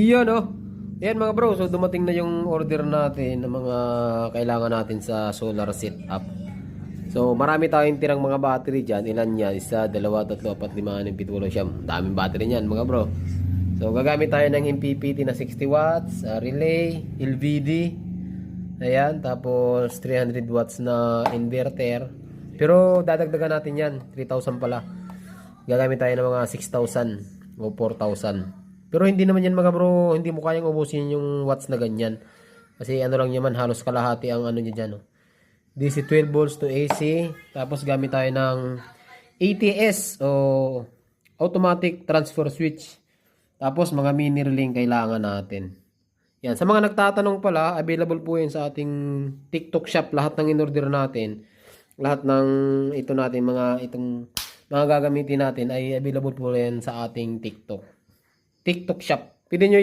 Iyon oh. Yan mga bro, so dumating na yung order natin ng mga kailangan natin sa solar setup. So marami tayong tirang mga battery dyan. Ilan yan? Isa, dalawa, tatlo, apat, lima, anim, pito, walo, siyam. Daming battery niyan mga bro. So gagamit tayo ng MPPT na 60 watts, ah, relay, LVD. Ayan, tapos 300 watts na inverter. Pero dadagdagan natin yan, 3,000 pala. Gagamit tayo ng mga 6,000 o 4,000. Pero hindi naman yan mga bro, hindi mo kayang ubusin yung watts na ganyan. Kasi ano lang yaman, halos kalahati ang ano niya dyan. Oh. DC 12 volts to AC. Tapos gamit tayo ng ATS o automatic transfer switch. Tapos mga mini relay kailangan natin. Yan, sa mga nagtatanong pala, available po yan sa ating TikTok shop. Lahat ng in-order natin, lahat ng ito natin, mga itong mga gagamitin natin ay available po yan sa ating TikTok. TikTok shop. Pwede nyo